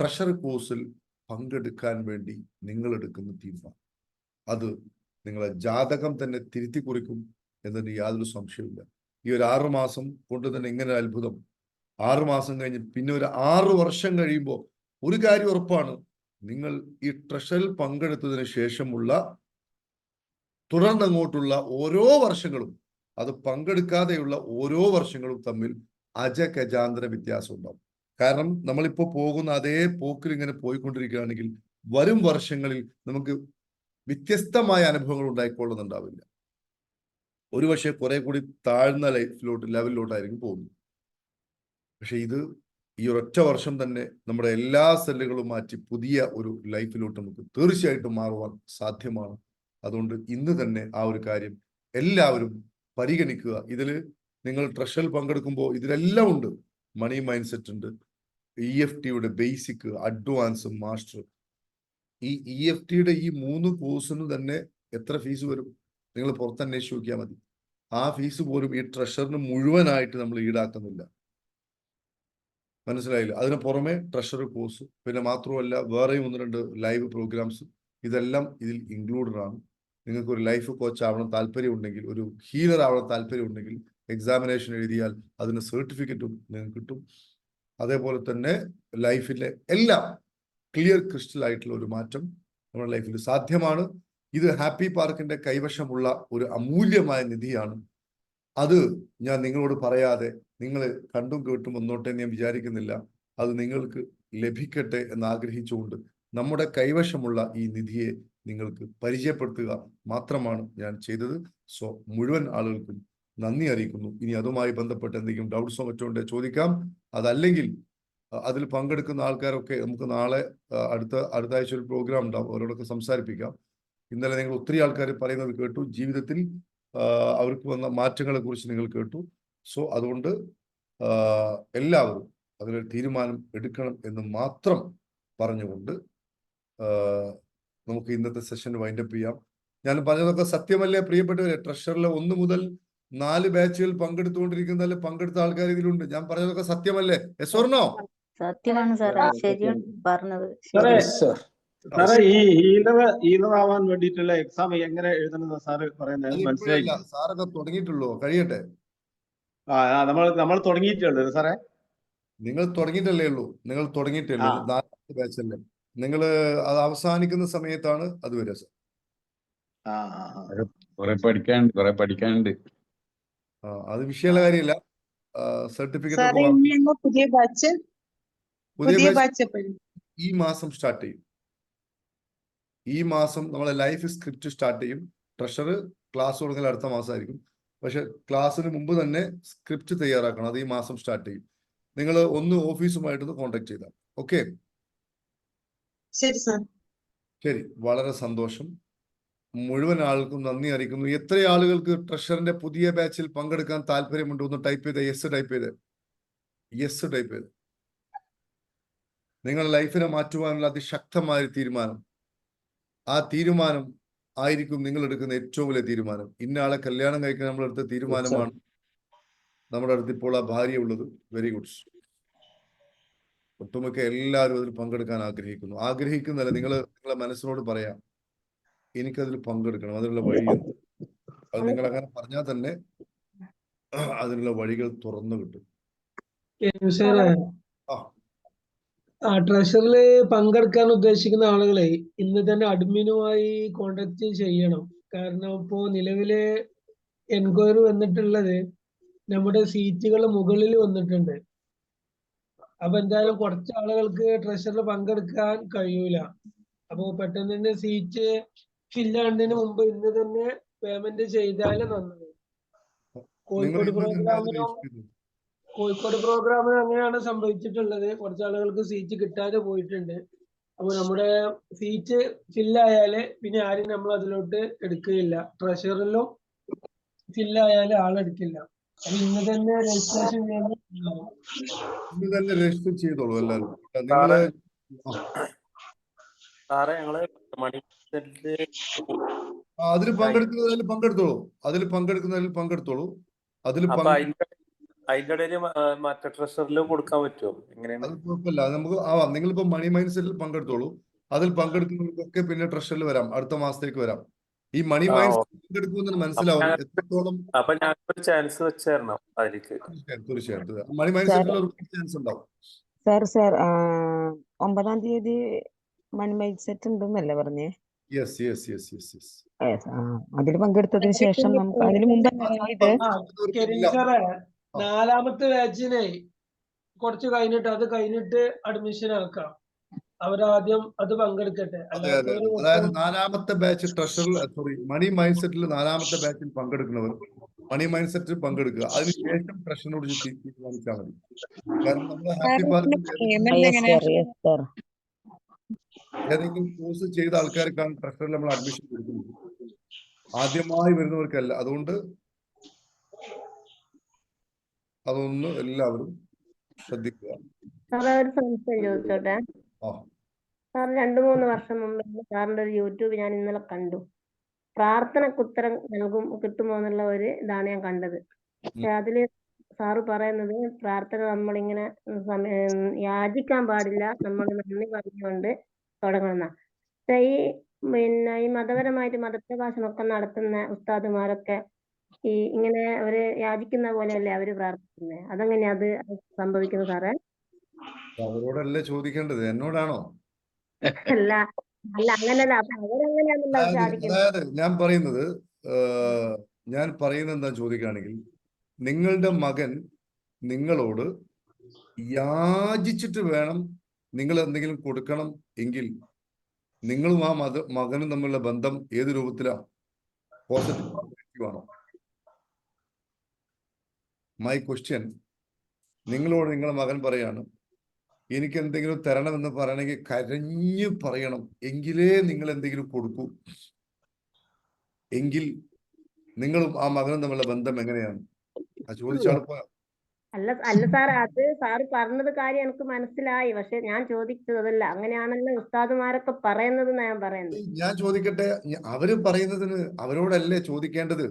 ട്രഷർ കോഴ്സിൽ പങ്കെടുക്കാൻ വേണ്ടി നിങ്ങൾ എടുക്കുന്ന തീരുമാനം. അത് നിങ്ങളെ ജാതകം തന്നെ തിരുത്തി കുറിക്കും. എന്നതിന് യാതൊരു സംശയമില്ല ഈ ഒരു ആറു മാസം കൊണ്ട് തന്നെ ഇങ്ങനെ അത്ഭുതം. ആറു മാസം കഴിഞ്ഞ് പിന്നെ ഒരു ആറ് വർഷം കഴിയുമ്പോൾ ഒരു കാര്യം ഉറപ്പാണ്. നിങ്ങൾ ഈ ട്രഷറിൽ പങ്കെടുത്തതിന് ശേഷമുള്ള തുടർന്നങ്ങോട്ടുള്ള ഓരോ വർഷങ്ങളും അത് പങ്കെടുക്കാതെയുള്ള ഓരോ വർഷങ്ങളും തമ്മിൽ അജഗജാന്തര വ്യത്യാസം ഉണ്ടാവും. കാരണം നമ്മളിപ്പോ പോകുന്ന അതേ പോക്കിൽ ഇങ്ങനെ പോയിക്കൊണ്ടിരിക്കുകയാണെങ്കിൽ വരും വർഷങ്ങളിൽ നമുക്ക് വ്യത്യസ്തമായ അനുഭവങ്ങൾ ഉണ്ടായിക്കൊള്ളുന്നുണ്ടാവില്ല. ഒരുപക്ഷെ കുറെ കൂടി താഴ്ന്ന ലൈഫിലോട്ട് ലെവലിലോട്ടായിരിക്കും പോകുന്നത്. പക്ഷെ ഇത് ഈ ഒരൊറ്റ വർഷം തന്നെ നമ്മുടെ എല്ലാ സെല്ലുകളും മാറ്റി പുതിയ ഒരു ലൈഫിലോട്ട് നമുക്ക് തീർച്ചയായിട്ടും മാറുവാൻ സാധ്യമാണ്. അതുകൊണ്ട് ഇന്ന് തന്നെ ആ ഒരു കാര്യം എല്ലാവരും പരിഗണിക്കുക. ഇതിൽ നിങ്ങൾ ട്രഷൽ പങ്കെടുക്കുമ്പോൾ ഇതിലെല്ലാം ഉണ്ട്. മണി മൈൻഡ് സെറ്റ് ഉണ്ട്. ഇ എഫ് ടിയുടെ ബേസിക് അഡ്വാൻസ് മാസ്റ്റർ. ഈ ഇ എഫ് ടിയുടെ ഈ മൂന്ന് കോഴ്സിന് തന്നെ എത്ര ഫീസ് വരും? നിങ്ങൾ പുറത്ത് അന്വേഷിച്ച് നോക്കിയാൽ മതി. ആ ഫീസ് പോലും ഈ ട്രഷറിന് മുഴുവനായിട്ട് നമ്മൾ ഈടാക്കുന്നില്ല. മനസ്സിലായില്ല? അതിന് പുറമെ ട്രഷർ കോഴ്സ് പിന്നെ മാത്രമല്ല വേറെയും ഒന്ന് രണ്ട് ലൈവ് പ്രോഗ്രാംസ് ഇതെല്ലാം ഇതിൽ ഇൻക്ലൂഡഡ് ആണ്. നിങ്ങൾക്ക് ഒരു ലൈഫ് കോച്ച് ആവണം താല്പര്യം ഉണ്ടെങ്കിൽ ഒരു ഹീലർ ആവണം താല്പര്യം ഉണ്ടെങ്കിൽ എക്സാമിനേഷൻ എഴുതിയാൽ അതിന് സർട്ടിഫിക്കറ്റും നിങ്ങൾക്ക് കിട്ടും. അതേപോലെ തന്നെ ലൈഫിലെ എല്ലാം ക്ലിയർ ക്രിസ്റ്റൽ ആയിട്ടുള്ള ഒരു മാറ്റം നമ്മുടെ ലൈഫിൽ സാധ്യമാണ്. ഇത് ഹാപ്പി പാർക്കിന്റെ കൈവശമുള്ള ഒരു അമൂല്യമായ നിധിയാണ്. അത് ഞാൻ നിങ്ങളോട് പറയാതെ നിങ്ങൾ കണ്ടും കേട്ടും മുന്നോട്ടേ ഞാൻ വിചാരിക്കുന്നില്ല. അത് നിങ്ങൾക്ക് ലഭിക്കട്ടെ എന്ന് ആഗ്രഹിച്ചുകൊണ്ട് നമ്മുടെ കൈവശമുള്ള ഈ നിധിയെ നിങ്ങൾക്ക് പരിചയപ്പെടുത്തുക മാത്രമാണ് ഞാൻ ചെയ്തത്. സോ മുഴുവൻ ആളുകൾക്കും നന്ദി അറിയിക്കുന്നു. ഇനി അതുമായി ബന്ധപ്പെട്ട് എന്തെങ്കിലും ഡൗട്ട്സോ മറ്റോ ഉണ്ടെങ്കിൽ ചോദിക്കാം. അതല്ലെങ്കിൽ അതിൽ പങ്കെടുക്കുന്ന ആൾക്കാരൊക്കെ നമുക്ക് നാളെ അടുത്ത അടുത്ത ആഴ്ച ഒരു പ്രോഗ്രാം ഉണ്ടാവും. അവരോടൊക്കെ സംസാരിപ്പിക്കാം. ഇന്നലെ നിങ്ങൾ ഒത്തിരി ആൾക്കാർ പറയുന്നത് കേട്ടു. ജീവിതത്തിൽ അവർക്ക് വന്ന മാറ്റങ്ങളെ കുറിച്ച് നിങ്ങൾ കേട്ടു. സോ അതുകൊണ്ട് എല്ലാവരും അതിനൊരു തീരുമാനം എടുക്കണം എന്ന് മാത്രം പറഞ്ഞുകൊണ്ട് നമുക്ക് ഇന്നത്തെ സെഷൻ വൈൻഡപ്പ് ചെയ്യാം. ഞാൻ പറഞ്ഞതൊക്കെ സത്യമല്ലേ പ്രിയപ്പെട്ടവരെ? ട്രഷറിലെ ഒന്ന് മുതൽ നാല് ബാച്ചുകൾ പങ്കെടുത്തുകൊണ്ടിരിക്കുന്നതിൽ പങ്കെടുത്ത ആൾക്കാർ ഇതിലുണ്ട്. ഞാൻ പറഞ്ഞതൊക്കെ സത്യമല്ലേ? ഓർണോ സത്യമാണ് സാർ ശരിയാണ് പറഞ്ഞത്. സാറേ ഈ ഹീലർ ഹീലർ ആവാൻ വേണ്ടിയിട്ടുള്ള എക്സാം എങ്ങനെ എഴുതണമെന്ന് സാറ് പറയുന്നത് മനസ്സിലായി അതിപ്പോഴല്ല സാറൊക്കെ തുടങ്ങിയിട്ടുള്ളൂ കഴിയട്ടെ. ആ നമ്മൾ നമ്മൾ സാറേ? നിങ്ങൾ തുടങ്ങിയിട്ടല്ലേ ഉള്ളൂ നിങ്ങൾ തുടങ്ങിയിട്ടല്ലേ നാലാമത്തെ ബാച്ചല്ലേ നിങ്ങൾ അത് അവസാനിക്കുന്ന സമയത്താണ് അത് വരിക സർ. കുറെ പഠിക്കാനുണ്ട് കുറെ പഠിക്കാനുണ്ട്. ആ, അത് വിഷയമുള്ള കാര്യമില്ല. സർട്ടിഫിക്കറ്റ് പുതിയ ബാച്ച് ഈ മാസം സ്റ്റാർട്ട് ചെയ്യും. ഈ മാസം നമ്മളെ ലൈഫ് സ്ക്രിപ്റ്റ് സ്റ്റാർട്ട് ചെയ്യും. ട്രഷർ ക്ലാസ് തുടങ്ങൽ അടുത്ത മാസമായിരിക്കും. പക്ഷെ ക്ലാസ്സിന് മുമ്പ് തന്നെ സ്ക്രിപ്റ്റ് തയ്യാറാക്കണം. അത് ഈ മാസം സ്റ്റാർട്ട് ചെയ്യും. നിങ്ങൾ ഒന്ന് ഓഫീസുമായിട്ടൊന്ന് കോൺടാക്ട് ചെയ്താൽ ഓക്കെ ശരി വളരെ സന്തോഷം. മുഴുവൻ ആൾക്കും നന്ദി അറിയിക്കുന്നു. എത്ര ആളുകൾക്ക് ട്രഷറിന്റെ പുതിയ ബാച്ചിൽ പങ്കെടുക്കാൻ താല്പര്യമുണ്ട്? ഒന്ന് ടൈപ്പ് ചെയ്ത്. യെസ് ടൈപ്പ് ചെയ്ത്. യെസ് ടൈപ്പ് ചെയ്ത്. നിങ്ങളുടെ ലൈഫിനെ മാറ്റുവാനുള്ള അതിശക്തമായ തീരുമാനം. ആ തീരുമാനം ആയിരിക്കും നിങ്ങൾ എടുക്കുന്ന ഏറ്റവും വലിയ തീരുമാനം. ഇന്ന ആളെ കല്യാണം കഴിക്കാൻ നമ്മൾ എടുത്ത തീരുമാനമാണ് നമ്മുടെ അടുത്ത് ഇപ്പോൾ ആ ഭാര്യ ഉള്ളത്. വെരി ഗുഡ് ഒട്ടുമിക്ക എല്ലാവരും അതിൽ പങ്കെടുക്കാൻ ആഗ്രഹിക്കുന്നു. ആഗ്രഹിക്കുന്നല്ല നിങ്ങൾ നിങ്ങളെ മനസ്സിനോട് പറയാം എനിക്കതിൽ പങ്കെടുക്കണം. അതിനുള്ള വഴി അത് നിങ്ങൾ അങ്ങനെ പറഞ്ഞാൽ തന്നെ അതിനുള്ള വഴികൾ തുറന്നു കിട്ടും. ആ. ആ ട്രഷറിൽ പങ്കെടുക്കാൻ ഉദ്ദേശിക്കുന്ന ആളുകളെ ഇന്ന് തന്നെ അഡ്മിനുമായി കോണ്ടാക്ട് ചെയ്യണം. കാരണം ഇപ്പോ നിലവിലെ എൻക്വയറി വന്നിട്ടുള്ളത് നമ്മുടെ സീറ്റുകൾ മുകളിൽ വന്നിട്ടുണ്ട്. അപ്പൊ എന്തായാലും കുറച്ച് ആളുകൾക്ക് ട്രഷറിൽ പങ്കെടുക്കാൻ കഴിയൂല. അപ്പോൾ പെട്ടെന്ന് തന്നെ സീറ്റ് ഫില്ലാണ്ടതിന് മുമ്പ് ഇന്ന് തന്നെ പേയ്മെന്റ് ചെയ്താൽ നന്നത് കോഴിക്കോട് പ്രോഗ്രാമിനോ. കോഴിക്കോട് പ്രോഗ്രാമിന് അങ്ങനെയാണ് സംഭവിച്ചിട്ടുള്ളത്. കുറച്ച് ആളുകൾക്ക് സീറ്റ് കിട്ടാതെ പോയിട്ടുണ്ട്. അപ്പൊ നമ്മുടെ സീറ്റ് ഫില്ലായാൽ പിന്നെ ആരും നമ്മൾ അതിലോട്ട് എടുക്കുകയില്ല. ട്രഷറിലും ഫില്ലായാൽ ആളെടുക്കില്ല ഇന്ന് തന്നെ രജിസ്ട്രേഷൻ ചെയ്യണം ഇന്ന് തന്നെ രജിസ്റ്റർ ചെയ്തോളൂ എല്ലാവരും. നിങ്ങൾ സാറേ ഞങ്ങൾ അതിൽ പങ്കെടുക്കുന്നതിൽ പങ്കെടുത്തോളൂ. അതിൽ പങ്കെടുക്കുന്നതിൽ പങ്കെടുത്തോളൂ. അതിൽ അതിന്റെ ഇടയിൽ മറ്റേ ട്രഷറിലും കൊടുക്കാൻ പറ്റുമോ എങ്ങനെയാണ് അത് കുഴപ്പമില്ല അത് നമുക്ക് ആവാം നിങ്ങളിപ്പോ മണി മൈൻസിൽ പങ്കെടുത്തോളൂ അതിൽ പങ്കെടുക്കുന്നവർക്കൊക്കെ പിന്നെ ട്രഷറിൽ വരാം അടുത്ത മാസത്തേക്ക് വരാം ഈ മണി മൈൻസ് മൈൻഡ് പങ്കെടുക്കുമെന്ന് മനസ്സിലാവും ഞാൻ- എത്രത്തോളം അപ്പൊ ഞങ്ങൾക്ക് ചാൻസ് വെച്ച് തരണം അതിലേക്ക് തീർച്ചയായും തീർച്ചയായും മണി മൈൻസിൽ ഒരു ചാൻസ് ഉണ്ടാവും സാർ സാർ ഒമ്പതാം തീയതി മണിമൈ സെറ്റ് ഉണ്ടെന്നല്ലേ പറഞ്ഞേ yes yes yes yes yes അതിൽ പങ്കെടുത്തതിന് ശേഷം നമുക്ക് അതിന് മുമ്പ് നാലാമത്തെ ബാച്ചിനെ കുറച്ച് കഴിഞ്ഞിട്ട് അത് കഴിഞ്ഞിട്ട് അഡ്മിഷൻ ആക്കാം അവരാദ്യം അത് പങ്കെടുക്കട്ടെ. അതെ അതെ അതായത് നാലാമത്തെ ബാച്ച് ട്രഷറിൽ സോറി മണി മൈൻഡ് സെറ്റിൽ നാലാമത്തെ ബാച്ചിൽ പങ്കെടുക്കുന്നവർ മണി മൈൻഡ് സെറ്റിൽ പങ്കെടുക്കുക അതിനുശേഷം ട്രഷറിനോട് തീരുമാനിച്ചാൽ മതി. കാരണം നമ്മൾ ഹാപ്പി പാർക്ക് ഏതെങ്കിലും കോഴ്സ് ചെയ്ത ആൾക്കാർക്കാണ് ട്രഷറിൽ നമ്മൾ അഡ്മിഷൻ കൊടുക്കുന്നത്. ആദ്യമായി വരുന്നവർക്കല്ല. അതുകൊണ്ട് അതൊന്ന് എല്ലാവരും ശ്രദ്ധിക്കുക. സാറേ ഒരു സംശയം ചോദിച്ചോട്ടെ? സാർ രണ്ടു മൂന്ന് വർഷം മുമ്പ് സാറിന്റെ ഒരു യൂട്യൂബ് ഞാൻ ഇന്നലെ കണ്ടു. പ്രാർത്ഥനക്ക് ഉത്തരം നൽകും കിട്ടുമോ എന്നുള്ള ഒരു ഇതാണ് ഞാൻ കണ്ടത്. പക്ഷെ അതിൽ സാറ് പറയുന്നത് പ്രാർത്ഥന നമ്മളിങ്ങനെ യാചിക്കാൻ പാടില്ല നമ്മൾ നന്ദി പറഞ്ഞുകൊണ്ട് തുടങ്ങുന്ന. പക്ഷെ ഈ പിന്നെ ഈ മതപരമായിട്ട് മതപ്രഭാഷണമൊക്കെ നടത്തുന്ന ഉസ്താദുമാരൊക്കെ ഈ ഇങ്ങനെ അവർ യാചിക്കുന്ന പോലെ അല്ലേ അവർ പ്രാർത്ഥിക്കുന്നത് അതെങ്ങനെയാ അത് സംഭവിക്കുന്നത് സാറേ? അവരോടല്ലേ ചോദിക്കേണ്ടത്? എന്നോടാണോ? അല്ല അല്ല അങ്ങനല്ല. അപ്പൊ അവരങ്ങനെയാണല്ലോ അതായത് അതായത് ഞാൻ പറയുന്നത് ഏഹ്, ഞാൻ പറയുന്നത് എന്താ ചോദിക്കുകയാണെങ്കിൽ നിങ്ങളുടെ മകൻ നിങ്ങളോട് യാചിച്ചിട്ട് വേണം നിങ്ങൾ എന്തെങ്കിലും കൊടുക്കണം എങ്കിൽ നിങ്ങളും ആ മത മകനും തമ്മിലുള്ള ബന്ധം ഏത് രൂപത്തിലാ? പോസിറ്റീവ് ആണോ മൈ ക്വസ്റ്റ്യൻ നിങ്ങളോട് നിങ്ങളുടെ മകൻ പറയാണ് എനിക്ക് എന്തെങ്കിലും തരണമെന്ന് പറയണമെങ്കിൽ കരഞ്ഞു പറയണം. എങ്കിലേ നിങ്ങൾ എന്തെങ്കിലും കൊടുക്കൂ. എങ്കിൽ നിങ്ങളും ആ മകനും തമ്മിലുള്ള ബന്ധം എങ്ങനെയാണ്? ആ അല്ല അല്ല സാർ അത് സാറ് പറഞ്ഞത് കാര്യം എനിക്ക് മനസ്സിലായി. പക്ഷെ ഞാൻ ചോദിച്ചതല്ല. അങ്ങനെയാണല്ലോ ഉസ്താദുമാരൊക്കെ പറയുന്നത് ഞാൻ പറയുന്നത്. ഞാൻ ചോദിക്കട്ടെ. അവർ പറയുന്നതിന് അവരോടല്ലേ ചോദിക്കേണ്ടത്?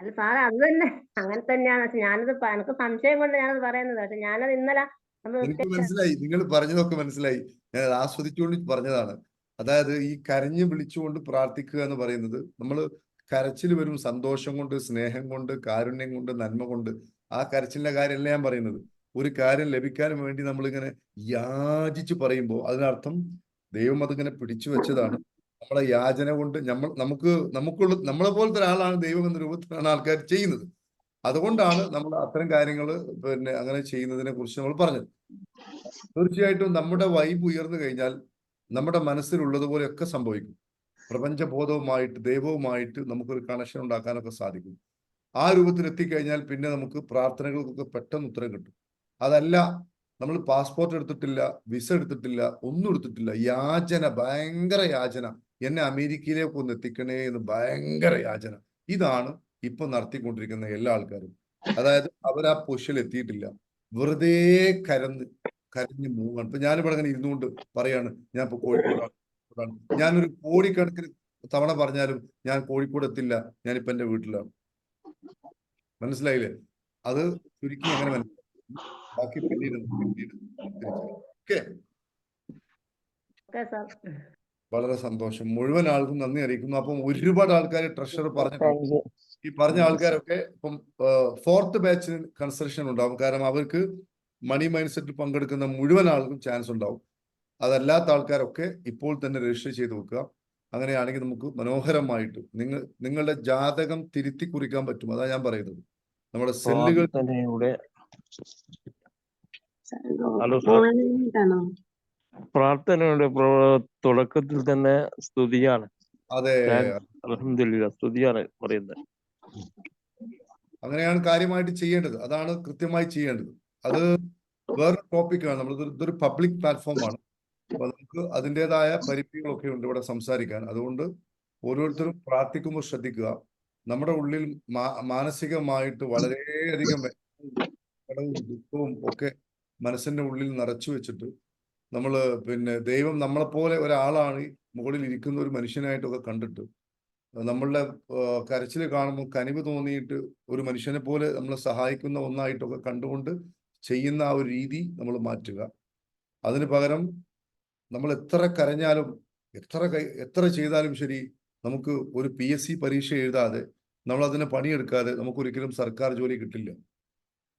അല്ല സാറേ അത് തന്നെ. അങ്ങനെ തന്നെയാണ്. പക്ഷെ ഞാനത് എനിക്ക് സംശയം കൊണ്ട് ഞാനത് പറയുന്നത്. പക്ഷെ ഞാനത് ഇന്നലെ എനിക്ക് മനസ്സിലായി. നിങ്ങൾ പറഞ്ഞതൊക്കെ മനസ്സിലായി. ഞാൻ അത് ആസ്വദിച്ചുകൊണ്ട് പറഞ്ഞതാണ്. അതായത് ഈ കരഞ്ഞു വിളിച്ചുകൊണ്ട് പ്രാർത്ഥിക്കുക എന്ന് പറയുന്നത് നമ്മൾ കരച്ചിൽ വരും സന്തോഷം കൊണ്ട് സ്നേഹം കൊണ്ട് കാരുണ്യം കൊണ്ട് നന്മ കൊണ്ട്. ആ കരച്ചിലിന്റെ കാര്യമല്ല ഞാൻ പറയുന്നത്. ഒരു കാര്യം ലഭിക്കാൻ വേണ്ടി നമ്മളിങ്ങനെ യാചിച്ച് പറയുമ്പോൾ അതിനർത്ഥം ദൈവം അതിങ്ങനെ പിടിച്ചു വെച്ചതാണ്. നമ്മളെ യാചന കൊണ്ട് നമ്മൾ നമുക്ക് നമുക്കുള്ള നമ്മളെ പോലത്തെ ഒരാളാണ് ദൈവം എന്ന രൂപത്തിലാണ് ആൾക്കാർ ചെയ്യുന്നത്. അതുകൊണ്ടാണ് നമ്മൾ അത്തരം കാര്യങ്ങൾ പിന്നെ അങ്ങനെ ചെയ്യുന്നതിനെ കുറിച്ച് നമ്മൾ പറഞ്ഞത്. തീർച്ചയായിട്ടും നമ്മുടെ വൈബ് ഉയർന്നു കഴിഞ്ഞാൽ നമ്മുടെ മനസ്സിലുള്ളതുപോലെയൊക്കെ സംഭവിക്കും. പ്രപഞ്ചബോധവുമായിട്ട് ദൈവവുമായിട്ട് നമുക്കൊരു കണക്ഷൻ ഉണ്ടാക്കാനൊക്കെ സാധിക്കും. ആ രൂപത്തിൽ എത്തിക്കഴിഞ്ഞാൽ പിന്നെ നമുക്ക് പ്രാർത്ഥനകൾക്കൊക്കെ പെട്ടെന്ന് ഉത്തരം കിട്ടും. അതല്ല നമ്മൾ പാസ്പോർട്ട് എടുത്തിട്ടില്ല വിസ എടുത്തിട്ടില്ല ഒന്നും എടുത്തിട്ടില്ല. യാചന ഭയങ്കര യാചന. എന്നെ അമേരിക്കയിലേക്ക് ഒന്ന് എത്തിക്കണേ എന്ന് ഭയങ്കര യാചന. ഇതാണ് ഇപ്പൊ നടത്തിക്കൊണ്ടിരിക്കുന്ന എല്ലാ ആൾക്കാരും. അതായത് അവർ ആ പൊഷ്യൽ എത്തിയിട്ടില്ല. വെറുതെ കരന്ന് കരഞ്ഞ് മൂവാണ്. ഇപ്പൊ ഞാനിവിടെ അങ്ങനെ ഇരുന്നുകൊണ്ട് പറയാണ് ഞാൻ ഇപ്പൊ കോഴിക്കോടാണ്. ഞാനൊരു കോടിക്കണക്കിന് തവണ പറഞ്ഞാലും ഞാൻ കോഴിക്കോട് എത്തില്ല. ഞാനിപ്പോ എന്റെ വീട്ടിലാണ്. മനസ്സിലായില്ലേ? അത് ചുരുക്കി അങ്ങനെ മനസ്സിലായി ബാക്കി പിന്നീട് പിന്നീട് ഓക്കെ? വളരെ സന്തോഷം. മുഴുവൻ ആൾക്കും നന്ദി അറിയിക്കുന്നു. അപ്പം ഒരുപാട് ആൾക്കാർ ട്രഷർ പറഞ്ഞു ഈ പറഞ്ഞ ആൾക്കാരൊക്കെ ഇപ്പം ഫോർത്ത് ബാച്ചിന് കൺസ്ട്രക്ഷൻ ഉണ്ടാവും. കാരണം അവർക്ക് മണി മൈൻഡ് സെറ്റിൽ പങ്കെടുക്കുന്ന മുഴുവൻ ആൾക്കും ചാൻസ് ഉണ്ടാവും. അതല്ലാത്ത ആൾക്കാരൊക്കെ ഇപ്പോൾ തന്നെ രജിസ്റ്റർ ചെയ്ത് വെക്കുക. അങ്ങനെയാണെങ്കിൽ നമുക്ക് മനോഹരമായിട്ട് നിങ്ങൾ നിങ്ങളുടെ ജാതകം തിരുത്തി കുറിക്കാൻ പറ്റും. അതാ ഞാൻ പറയുന്നത്. നമ്മുടെ സെല്ലുകൾ ഹലോ പ്രാർത്ഥനയുടെ പ്ര- തുടക്കത്തിൽ തന്നെ സ്തുതിയാണ്. അതെ. സ്തുതിയാണ് പറയുന്നത്. അങ്ങനെയാണ് കാര്യമായിട്ട് ചെയ്യേണ്ടത്. അതാണ് കൃത്യമായി ചെയ്യേണ്ടത്. അത് വേറെ ടോപ്പിക്കാണ് നമ്മൾ ഇതൊരു പബ്ലിക് പ്ലാറ്റ്ഫോമാണ് അപ്പൊ നമുക്ക് അതിന്റെതായ പരിമിതികളൊക്കെ ഉണ്ട് ഇവിടെ സംസാരിക്കാൻ. അതുകൊണ്ട് ഓരോരുത്തരും പ്രാർത്ഥിക്കുമ്പോൾ ശ്രദ്ധിക്കുക. നമ്മുടെ ഉള്ളിൽ മാനസികമായിട്ട് വളരെയധികം ദുഃഖവും ഒക്കെ മനസ്സിന്റെ ഉള്ളിൽ നിറച്ചു വെച്ചിട്ട് നമ്മൾ പിന്നെ ദൈവം നമ്മളെപ്പോലെ ഒരാളാണ് മുകളിൽ ഇരിക്കുന്ന ഒരു മനുഷ്യനായിട്ടൊക്കെ കണ്ടിട്ട്. നമ്മളുടെ കരച്ചിൽ കാണുമ്പോൾ കനിവ് തോന്നിയിട്ട് ഒരു മനുഷ്യനെ പോലെ നമ്മളെ സഹായിക്കുന്ന ഒന്നായിട്ടൊക്കെ കണ്ടുകൊണ്ട് ചെയ്യുന്ന ആ ഒരു രീതി നമ്മൾ മാറ്റുക. അതിന് പകരം നമ്മൾ എത്ര കരഞ്ഞാലും എത്ര എത്ര ചെയ്താലും ശരി നമുക്ക് ഒരു പി എസ് സി പരീക്ഷ എഴുതാതെ നമ്മൾ അതിന് പണിയെടുക്കാതെ നമുക്കൊരിക്കലും സർക്കാർ ജോലി കിട്ടില്ല.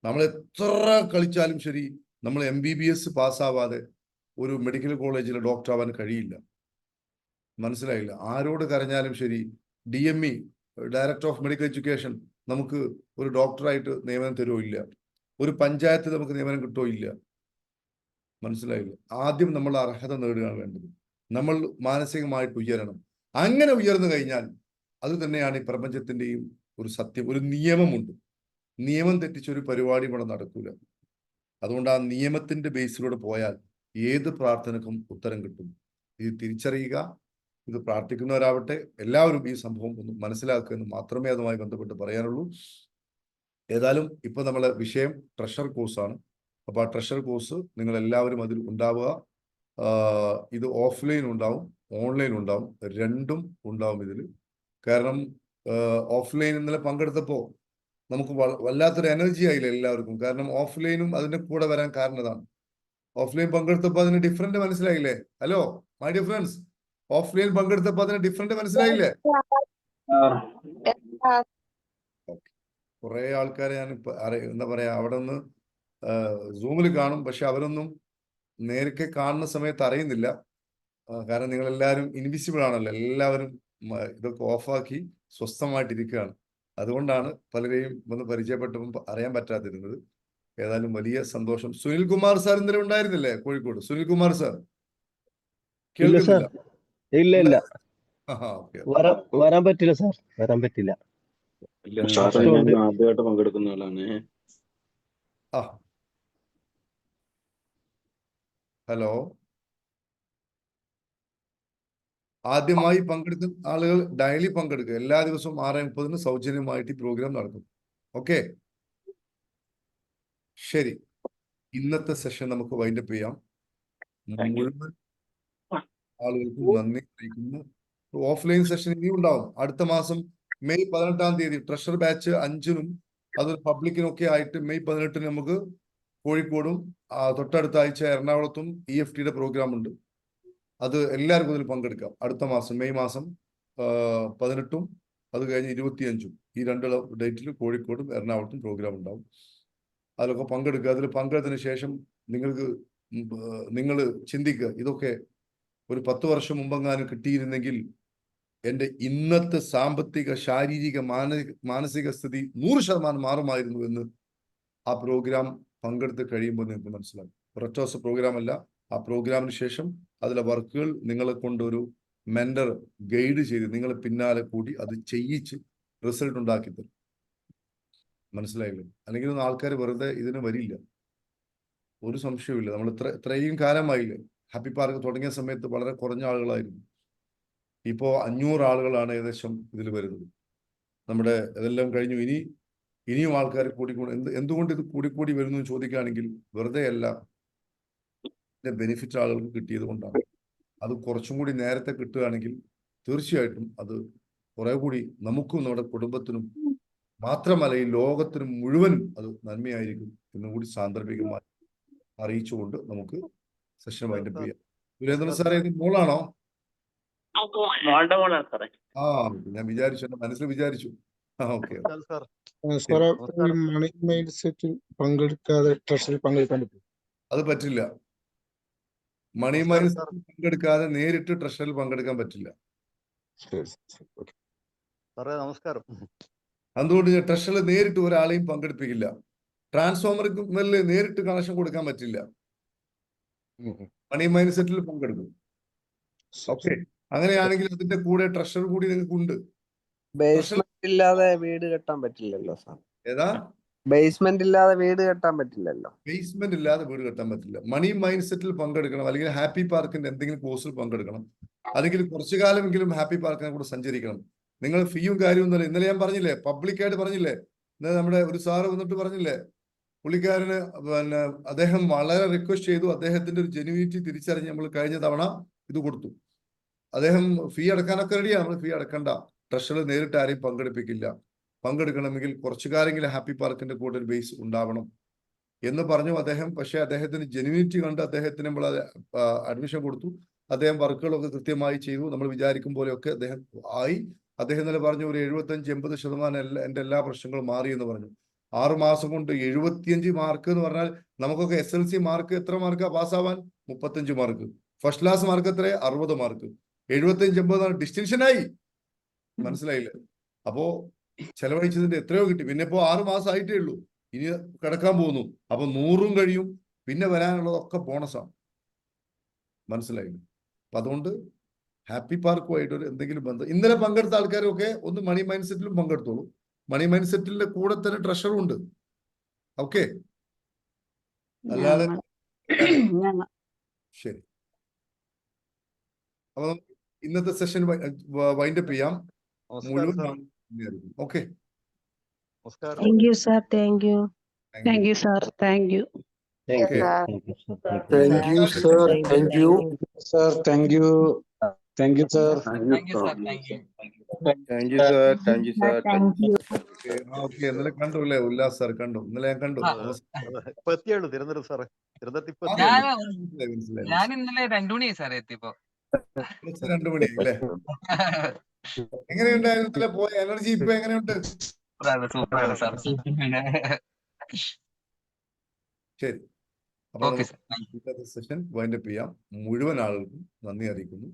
നമ്മൾ എത്ര കളിച്ചാലും ശരി നമ്മൾ എം ബി ബി എസ് പാസ്സാവാതെ ഒരു മെഡിക്കൽ കോളേജിൽ ഡോക്ടർ ആവാൻ കഴിയില്ല. മനസ്സിലായില്ല. ആരോട് കരഞ്ഞാലും ശരി D M E director of medical education നമുക്ക് ഒരു ഡോക്ടറായിട്ട് നിയമനം തരുമോ ഇല്ല. ഒരു പഞ്ചായത്ത് നമുക്ക് നിയമനം കിട്ടുമോ ഇല്ല. മനസ്സിലായില്ല. ആദ്യം നമ്മൾ അർഹത നേടുകയാണ് വേണ്ടത്. നമ്മൾ മാനസികമായിട്ട് ഉയരണം. അങ്ങനെ ഉയർന്നു കഴിഞ്ഞാൽ അത് തന്നെയാണ് ഈ പ്രപഞ്ചത്തിന്റെയും ഒരു സത്യം ഒരു നിയമമുണ്ട്. നിയമം തെറ്റിച്ചൊരു പരിപാടി ഇവിടെ നടക്കൂല. അതുകൊണ്ട് ആ നിയമത്തിന്റെ ബേസിലൂടെ പോയാൽ ഏത് പ്രാർത്ഥനക്കും ഉത്തരം കിട്ടും. ഇത് തിരിച്ചറിയുക ഇത് പ്രാർത്ഥിക്കുന്നവരാവട്ടെ എല്ലാവരും ഈ സംഭവം ഒന്ന് മനസ്സിലാക്കുക എന്ന് മാത്രമേ അതുമായി ബന്ധപ്പെട്ട് പറയാനുള്ളൂ. ഏതായാലും ഇപ്പൊ നമ്മളെ വിഷയം ട്രഷർ കോഴ്സാണ് അപ്പൊ ആ ട്രഷർ കോഴ്സ് നിങ്ങൾ എല്ലാവരും അതിൽ ഉണ്ടാവുക. ഇത് ഓഫ്ലൈൻ ഉണ്ടാവും ഓൺലൈൻ ഉണ്ടാവും രണ്ടും ഉണ്ടാവും ഇതിൽ കാരണം ഓഫ്ലൈൻ ഇന്നലെ പങ്കെടുത്തപ്പോൾ നമുക്ക് വല്ലാത്തൊരു എനർജി ആയില്ല എല്ലാവർക്കും. കാരണം ഓഫ്ലൈനും അതിന്റെ കൂടെ വരാൻ കാരണം ഇതാണ് ഓഫ്ലൈൻ പങ്കെടുത്തപ്പോൾ അതിന് ഡിഫറന്റ് മനസ്സിലായില്ലേ? Hello my dear friends offline പങ്കെടുത്തപ്പോൾ അതിന് ഡിഫറന്റ് മനസ്സിലായില്ലേ? കുറെ ആൾക്കാരെ ഞാൻ ഇപ്പൊ എന്താ പറയാ അവിടെ നിന്ന് സൂമിൽ കാണും. പക്ഷെ അവരൊന്നും നേരൊക്കെ കാണുന്ന സമയത്ത് അറിയുന്നില്ല. കാരണം നിങ്ങൾ എല്ലാവരും ഇൻവിസിബിൾ ആണല്ലോ. എല്ലാവരും ഇതൊക്കെ ഓഫാക്കി സ്വസ്ഥമായിട്ടിരിക്കുകയാണ്. അതുകൊണ്ടാണ് പലരെയും ഒന്ന് പരിചയപ്പെട്ടപ്പോൾ അറിയാൻ പറ്റാതിരുന്നത്. ഏതായാലും വലിയ സന്തോഷം. സുനിൽ കുമാർ സാർ ഇന്നലെ ഉണ്ടായിരുന്നില്ലേ കോഴിക്കോട്? സുനിൽ കുമാർ സാർ. ഇല്ല ഇല്ല. വരാൻ പറ്റില്ല സാർ. വരാൻ പറ്റില്ല. ആദ്യമായിട്ട് പങ്കെടുക്കുന്ന ആളാണ്. ആ. ഹലോ? ആദ്യമായി പങ്കെടുക്കുന്ന ആളുകൾ ഡയലി പങ്കെടുക്കുക. എല്ലാ ദിവസവും ആറ് മുപ്പതിന് സൗജന്യമായിട്ട് ഈ പ്രോഗ്രാം നടക്കും. ഓക്കെ? ശരി. ഇന്നത്തെ സെഷൻ നമുക്ക് വൈൻഡപ്പ് ചെയ്യാം. മുഴുവൻ ആളുകൾക്കും നന്ദി അറിയിക്കുന്നു. ഓഫ്ലൈൻ സെഷൻ ഇനിയും ഉണ്ടാവും. അടുത്ത മാസം മെയ് പതിനെട്ടാം തീയതി ട്രഷർ ബാച്ച് അഞ്ചിനും അതൊരു പബ്ലിക്കിനൊക്കെ ആയിട്ട് മെയ് പതിനെട്ടിന് നമുക്ക് കോഴിക്കോടും തൊട്ടടുത്ത ആഴ്ച എറണാകുളത്തും ഇ എഫ് ടിയുടെ പ്രോഗ്രാം ഉണ്ട്. അത് എല്ലാവർക്കും ഇതിൽ പങ്കെടുക്കാം. അടുത്ത മാസം മെയ് മാസം പതിനെട്ടും അത് കഴിഞ്ഞ് ഇരുപത്തിയഞ്ചും. ഈ രണ്ട് ഡേറ്റിൽ കോഴിക്കോടും എറണാകുളത്തും പ്രോഗ്രാം ഉണ്ടാവും. അതിലൊക്കെ പങ്കെടുക്കുക. അതിൽ പങ്കെടുത്തതിന് ശേഷം നിങ്ങൾക്ക് നിങ്ങൾ ചിന്തിക്കുക. ഇതൊക്കെ ഒരു പത്ത് വർഷം മുമ്പെങ്ങാനും കിട്ടിയിരുന്നെങ്കിൽ എന്റെ ഇന്നത്തെ സാമ്പത്തിക ശാരീരിക മാനസിക സ്ഥിതി നൂറ് ശതമാനം മാറുമായിരുന്നു എന്ന് ആ പ്രോഗ്രാം പങ്കെടുത്ത് കഴിയുമ്പോൾ നിങ്ങൾക്ക് മനസ്സിലാകും. ഒരൊറ്റ ദിവസം പ്രോഗ്രാം അല്ല. ആ പ്രോഗ്രാമിന് ശേഷം അതിലെ വർക്കുകൾ നിങ്ങളെ കൊണ്ടൊരു മെന്റർ ഗൈഡ് ചെയ്ത് നിങ്ങളെ പിന്നാലെ കൂടി അത് ചെയ്യിച്ച് റിസൾട്ട് ഉണ്ടാക്കി തരും. മനസ്സിലായില്ലേ? അല്ലെങ്കിൽ ഒന്നും ആൾക്കാർ വെറുതെ ഇതിന് വരില്ല. ഒരു സംശയവുമില്ല. നമ്മൾ ഇത്ര ഇത്രയും കാലമായില്ലേ? ഹാപ്പി പാർക്ക് തുടങ്ങിയ സമയത്ത് വളരെ കുറഞ്ഞ ആളുകളായിരുന്നു. ഇപ്പോൾ അഞ്ഞൂറ് ആളുകളാണ് ഏകദേശം ഇതിൽ വരുന്നത്. നമ്മുടെ ഇതെല്ലാം കഴിഞ്ഞു. ഇനി ഇനിയും ആൾക്കാർ കൂടിക്കൂടി. എന്ത് എന്തുകൊണ്ട് ഇത് കൂടിക്കൂടി വരുന്നു എന്ന് ചോദിക്കുകയാണെങ്കിൽ വെറുതെ അല്ല. ഇതിന്റെ ബെനിഫിറ്റ് ആളുകൾക്ക് കിട്ടിയത് കൊണ്ടാണ്. അത് കുറച്ചും കൂടി നേരത്തെ കിട്ടുകയാണെങ്കിൽ തീർച്ചയായിട്ടും അത് കുറെ കൂടി നമുക്കും നമ്മുടെ കുടുംബത്തിനും മാത്രമല്ല ഈ ലോകത്തിന് മുഴുവനും അത് നന്മയായിരിക്കും എന്നും കൂടി സാന്ദർഭികമായി അറിയിച്ചുകൊണ്ട് നമുക്ക് സെഷൻ വൈൻഡപ്പ് ചെയ്യാം. സുരേന്ദ്രൻ സാറേ ഇത് മോളാണോ? ആ ഞാൻ വിചാരിച്ചു എന്റെ മനസ്സിൽ വിചാരിച്ചു. പങ്കെടുക്കാതെ ട്രഷറി പങ്കെടുക്കാൻ പറ്റും അത് പറ്റില്ല. മണി മൈൻഡ് പങ്കെടുക്കാതെ നേരിട്ട് ട്രഷറിൽ പങ്കെടുക്കാൻ പറ്റില്ല. സാറേ നമസ്കാരം. അതുകൊണ്ട് ഞാൻ ട്രഷറിൽ നേരിട്ട് ഒരാളെയും പങ്കെടുപ്പിക്കില്ല. ട്രാൻസ്ഫോമർക്ക് നേരിട്ട് കണക്ഷൻ കൊടുക്കാൻ പറ്റില്ല. മണി മൈൻഡ് സെറ്റിൽ പങ്കെടുക്കും. ഓക്കെ അങ്ങനെയാണെങ്കിൽ അതിന്റെ കൂടെ ട്രഷർ കൂടി നിങ്ങൾക്ക് ഉണ്ട് ഇല്ലാതെ വീട് കെട്ടാൻ പറ്റില്ലല്ലോ സാർ ഏതാ? ബേസ്മെന്റ് ഇല്ലാതെ വീട് കെട്ടാൻ പറ്റില്ലല്ലോ. ബേസ്മെന്റ് ഇല്ലാതെ വീട് കെട്ടാൻ പറ്റില്ല. മണി മൈൻഡ് സെറ്റിൽ പങ്കെടുക്കണം. അല്ലെങ്കിൽ ഹാപ്പി പാർക്കിന്റെ എന്തെങ്കിലും കോഴ്സിൽ പങ്കെടുക്കണം. അല്ലെങ്കിൽ കുറച്ചു കാലമെങ്കിലും ഹാപ്പി പാർക്കിനെ കൂടെ സഞ്ചരിക്കണം. നിങ്ങൾ ഫീയും കാര്യവും തന്നെ ഇന്നലെ ഞാൻ പറഞ്ഞില്ലേ പബ്ലിക്കായിട്ട് പറഞ്ഞില്ലേ ഇന്നലെ നമ്മുടെ ഒരു സാറ് വന്നിട്ട് പറഞ്ഞില്ലേ പുള്ളിക്കാരന് പിന്നെ അദ്ദേഹം വളരെ റിക്വസ്റ്റ് ചെയ്തു അദ്ദേഹത്തിന്റെ ഒരു ജെനുവിനിറ്റി തിരിച്ചറിഞ്ഞ് നമ്മൾ കഴിഞ്ഞ തവണ ഇത് കൊടുത്തു. അദ്ദേഹം ഫീ അടക്കാനൊക്കെ റെഡിയാണ് നമ്മൾ ഫീ അടക്കണ്ട. ട്രഷറിൽ നേരിട്ട് ആരെയും പങ്കെടുപ്പിക്കില്ല. പങ്കെടുക്കണമെങ്കിൽ കുറച്ചു കാലമെങ്കിലും ഹാപ്പി പാർക്കിന്റെ കൂടെ ഒരു ബേസ് ഉണ്ടാവണം എന്ന് പറഞ്ഞു അദ്ദേഹം. പക്ഷേ അദ്ദേഹത്തിന് ജെനുവിനിറ്റി കണ്ട് അദ്ദേഹത്തിന് നമ്മൾ അഡ്മിഷൻ കൊടുത്തു. അദ്ദേഹം വർക്കുകളൊക്കെ കൃത്യമായി ചെയ്തു. നമ്മൾ വിചാരിക്കും പോലെയൊക്കെ അദ്ദേഹം ആയി. അദ്ദേഹം ഇന്നലെ പറഞ്ഞു ഒരു എഴുപത്തഞ്ച് എൺപത് ശതമാനം എല്ലാ എന്റെ എല്ലാ പ്രശ്നങ്ങളും മാറി എന്ന് പറഞ്ഞു. ആറ് മാസം കൊണ്ട് എഴുപത്തിയഞ്ച് മാർക്ക് എന്ന് പറഞ്ഞാൽ നമുക്കൊക്കെ എസ് എൽ സി മാർക്ക് എത്ര മാർക്കാ പാസ്സാവാൻ? മുപ്പത്തഞ്ച് മാർക്ക്. ഫസ്റ്റ് ക്ലാസ് മാർക്ക് എത്ര അറുപത് മാർക്ക്. എഴുപത്തഞ്ച് എൺപതാണ് ഡിസ്റ്റിങ്ഷനായി മനസ്സിലായില്ല? അപ്പോ ചെലവഴിച്ചതിന്റെ എത്രയോ കിട്ടി. പിന്നെ ഇപ്പോ ആറ് മാസം ആയിട്ടേ ഉള്ളൂ. ഇനി കിടക്കാൻ പോകുന്നു. അപ്പൊ നൂറും കഴിയും. പിന്നെ വരാനുള്ളതൊക്കെ ബോണസാണ് മനസ്സിലായില്ല? അപ്പൊ അതുകൊണ്ട് ഹാപ്പി പാർക്കുമായിട്ട് ഒരു എന്തെങ്കിലും ബന്ധം. ഇന്നലെ പങ്കെടുത്ത ആൾക്കാരൊക്കെ ഒന്ന് മണി മൈൻഡ് സെറ്റിലും പങ്കെടുത്തോളൂ. മണി മൈൻഡ് സെറ്റിന്റെ കൂടെ തന്നെ ട്രഷറും ഉണ്ട്. ഓക്കെ അല്ലാതെ ശരി. അപ്പൊ ഇന്നത്തെ സെഷൻ വൈൻഡപ്പ് ചെയ്യാം. മുഴുവൻ okay thank you sir thank you thank you sir thank you thank you sir thank you sir thank you thank you sir thank you sir thank you thank you sir thank you sir thank you okay ഇന്നലെ കണ്ടു അല്ലേ Ullas sir കണ്ടു. ഇന്നലെ ഞാൻ കണ്ടു. ഇപ്പൊ എത്തിയുള്ളൂ തിരുവനന്തപുരം സാറേ. തിരുവനന്തപുരത്ത് ഇപ്പൊ അതെ, ഞാൻ മനസ്സിലായി, മനസ്സിലായി, ഞാൻ ഇന്നലെ രണ്ടു മണിയായി സാറേ എത്തിയപ്പോ. മനസ്സിലായി. രണ്ടു മണി അല്ലേ? എങ്ങനെയുണ്ടായിരുന്നു ഇന്നലെ പോയ? എനർജി ഇപ്പൊ എങ്ങനെയുണ്ട്? സൂപ്പറാണ് സാർ. ശരി. അപ്പൊ ഓക്കെ നമുക്ക് സെഷൻ വൈൻഡപ്പ് ചെയ്യാം. മുഴുവൻ ആളുകൾക്കും നന്ദി അറിയിക്കുന്നു.